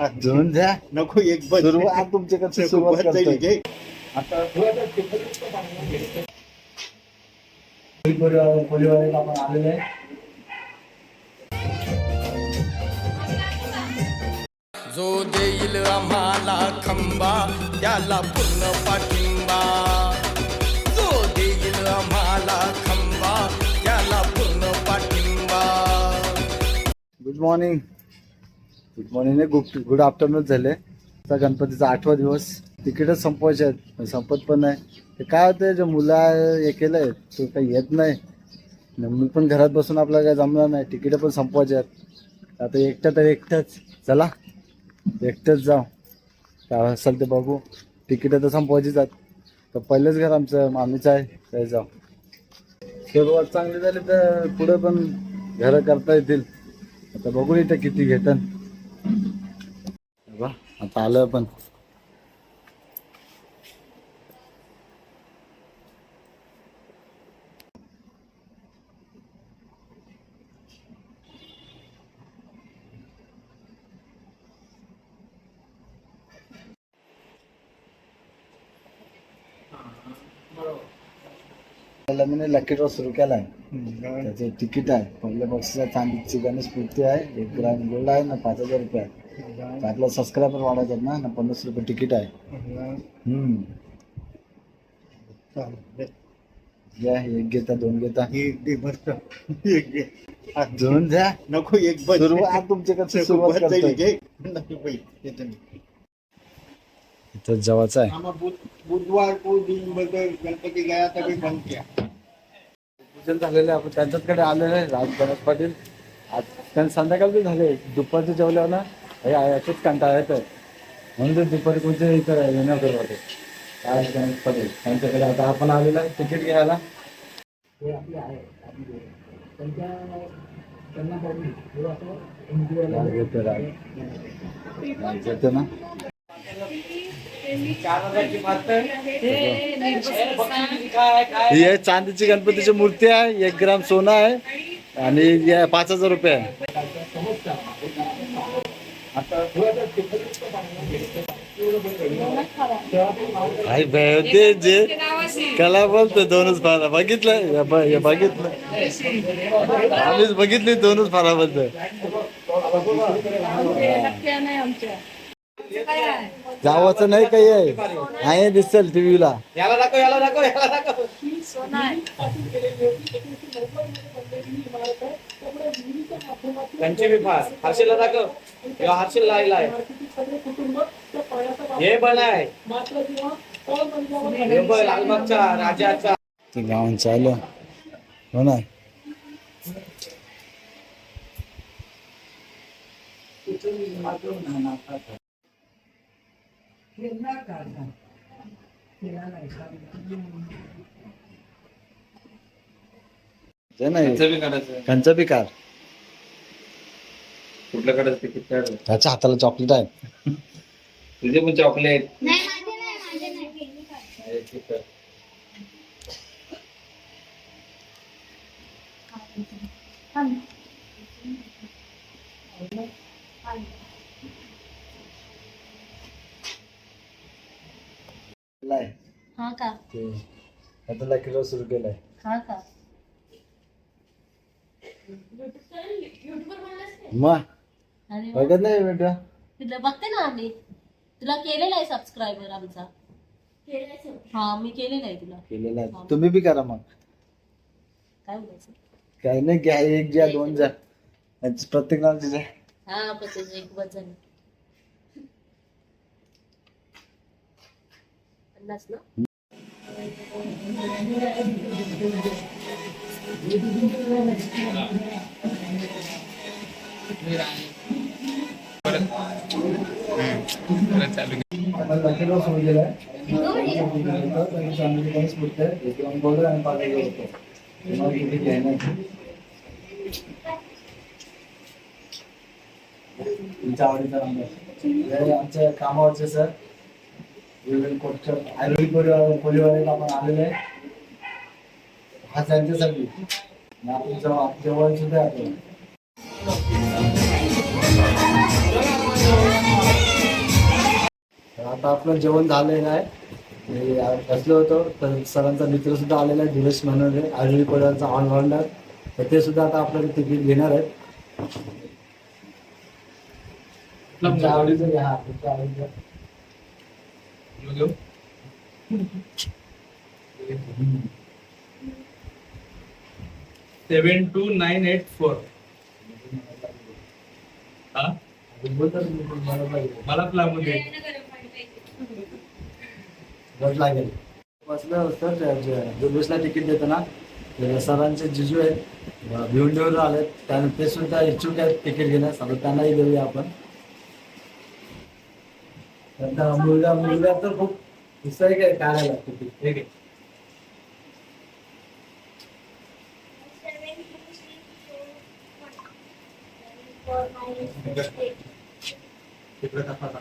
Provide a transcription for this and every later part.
घेऊन द्या. नको एक बस. सुरुवात तुमच्याकडे सुरुवात करतोय. आता पोलीवाले आपण आलेले आहे. जो देईल आम्हाला खंबा त्याला पूर्ण पाठिंबा. जो देईल आम्हाला खंबा त्याला पूर्ण पाठिंबा. Good morning good morning good good afternoon झाले. आता गणपतीचा आठवा दिवस. तिकीटच संपवायचे आहेत संपत पण नाही. ते काय होतं जे मुलं हे हे केलंय तो काही येत नाही. न मी पण घरात बसून आपल्याला काय जमणार नाही. तिकीटं पण संपवायचे आहेत. आता एकटं तर एकटंच. चला एकटंच जाऊ. काय असेल ते बघू. तिकीटं तर संपवायचीच आहेत. तर पहिलेच घर आमचं मामीचं आहे ते जाऊ. सुरुवात चांगली झाली तर पुढे पण घरं करता येतील. आता बघू इथं किती घेतात. आता आलं पण. मी लकी ड्रॉ सुरू केलाय. त्याचं तिकीट आहे. पहिल्या बक्षीस आहे चांदीची गणेश मूर्ती आहे. एक ग्रॅम गोल्ड आहे ना पाच हजार रुपये आहे. आपला सबस्क्रायबर वाढायचं ना ना पन्नास रुपये तिकीट आहे. घ्या एक घेता दोन घेता. एक दे एक घे. घेऊन द्या. नको एक बस. सुरुवात तुमच्याकडे सुरुवात मी. इथं जवळचं आहे. बुधवार को गणपती गया तभी बंद किया. पूजन झालेलं आहे. आपण त्यांच्याकडे आलेलं आहे. राज गणेश पाटील. आज त्यांनी संध्याकाळचे झाले दुपारचे जेवल्यावर ना हे याच्याच कंटाळा येतोय. म्हणून ते दुपारी कोणते इथं येणं करत होते राज गणेश पाटील. त्यांच्याकडे आता आपण आलेला तिकीट घ्यायला. राज घेतो राज. राज घेतो ना. ही आहे चांदीची गणपतीची मूर्ती आहे. एक ग्राम सोनं आहे. आणि पाच हजार रुपये आहे. काय भय होते जे. कला बोलतो दोनच फारा. बघितलं? बघितलं? आम्हीच बघितली दोनच फारा बोलतो जावाचं नाही काही आहे. आहे दिसल टीव्हीला. याला दाखव याला दाखव याला दाखव. त्यांचे बी फार हर्षेला दाखव. किंवा हर्षेल लायलाय हे पण आहे. हे लालबागचा राजाचा. ते गावून चालू हो ना? ते नाही कंचा बी कार. कुठल्या काढायचं तिकीट काढ त्याच्या हाताला चॉकलेट आहे तुझे पण चॉकलेट नाही माझे नाही माझे नाही. नाही हा का? ते आता किलो सुरू केलाय. हा का? मग? अरे वा. बघत नाही बेटा. तुला बघते ना आम्ही. तुला केलेला आहे सबस्क्रायबर आमचा. हा मी केलेला आहे तुला. केलेला आहे. तुम्ही बी करा मग. काय बोलायचं? काही नाही घ्या एक घ्या दोन घ्या यांची प्रत्येक तिथे. हा प्रत्येक एक वजन पन्नास ना? आपण लकीला सुरू केलाय चांगली पण आहे आणि पाच हजार किती घ्यायला तुमच्या आवडीचा नंबर आमच्या कामावरचे सर विवेक आयुर्वेदिक परिवार परिवाराला आपण आलेले आहे हा त्यांच्यासाठी आणि आपण जेव्हा जेवण सुद्धा आपण आता आपलं जेवण झालेलं आहे हे बसलो होतो. तर सरांचा मित्र सुद्धा आलेला आहे धीरज म्हणून आरवी पदाचा ऑलराऊंडर तर ते सुद्धा आता आपल्याला तिकीट घेणार आहेत. तुमच्या आवडीचं घ्या. तुमच्या आवडीचं. Seven two nine eight four हा. मला लागून बस लागेल. बसलं होतं जुलूसला तिकीट देताना. सरांचे जिजू आहेत भिवंडीवर आलेत. त्यानं ते सुद्धा इच्छुक आहेत तिकीट घेण्यास. आता त्यांनाही देऊया आपण. मुलगा मुलगा तर खूप उत्साही आहे काढायला तिकीट. ठीक आहे.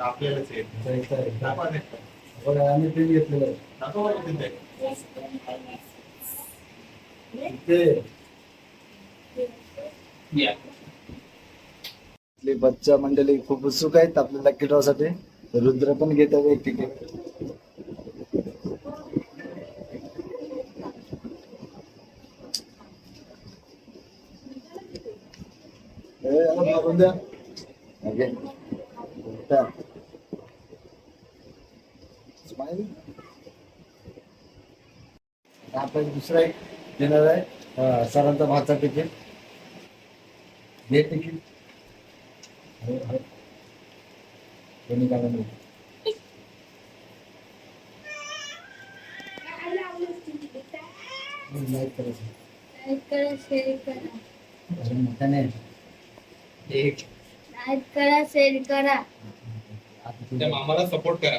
आपल्यालाच आहे. आम्ही ते घेतलेलं आहे. आपली बच्चा मंडळी खूप उत्सुक आहेत आपल्या लकी ड्रॉ साठी रुद्र पण घेत आहे एक तिकीट द्या. Smile. आपण दुसरा एक देणार आहे सरांचा भाचा तिकीट घे तिकीट कोणी काय म्हणू? अरे मोठा नाही. एक करा शेअर करा आता त्या तुझं- मामाला सपोर्ट करा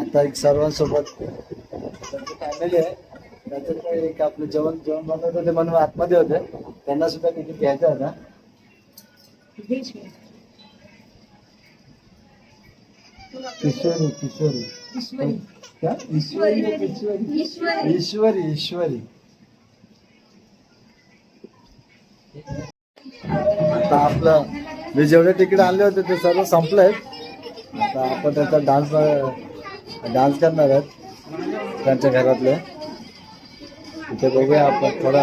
आता एक सर्वांसोबत फॅमिली आहे. त्याच्यात एक आपलं जेवण जेवण बनवत होते म्हणून आतमध्ये होते. त्यांना सुद्धा तिथे घ्यायचं होता. किशोरी किशोरी. क्या? ईश्वरी. ईश्वरी. ईश्वरी ईश्वरी. आता आपलं मी जेवढे तिकीट आणले होते ते सर्व संपले. आता आपण त्याचा डान्स डान्स करणार आहेत त्यांच्या घरातले. तिथे बघूया आपण थोडा.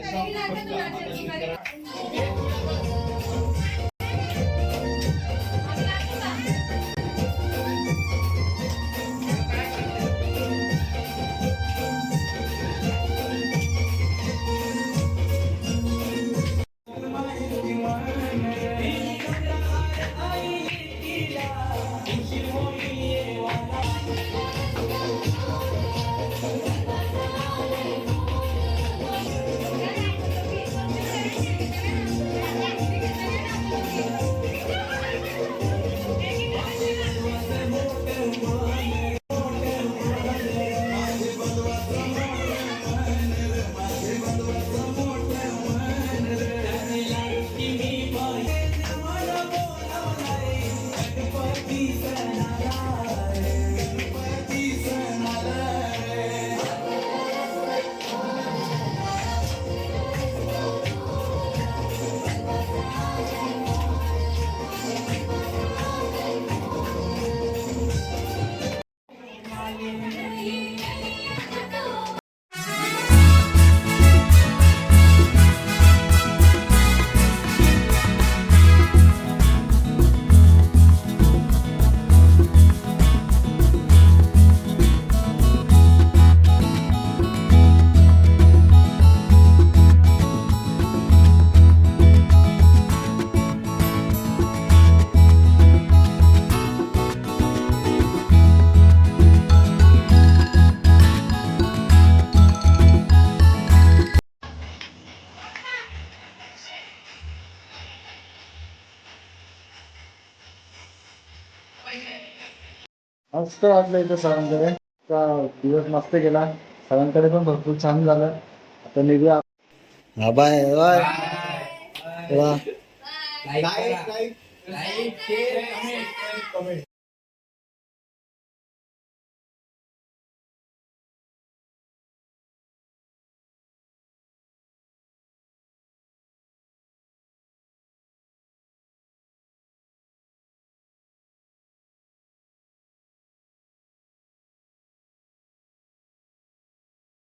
Kali ini. मस्त वाटलं इथं सरांकडे. दिवस मस्त गेला. सरांकडे पण भरपूर छान झालं. आता निघूया. हा बाय. बाय. वा.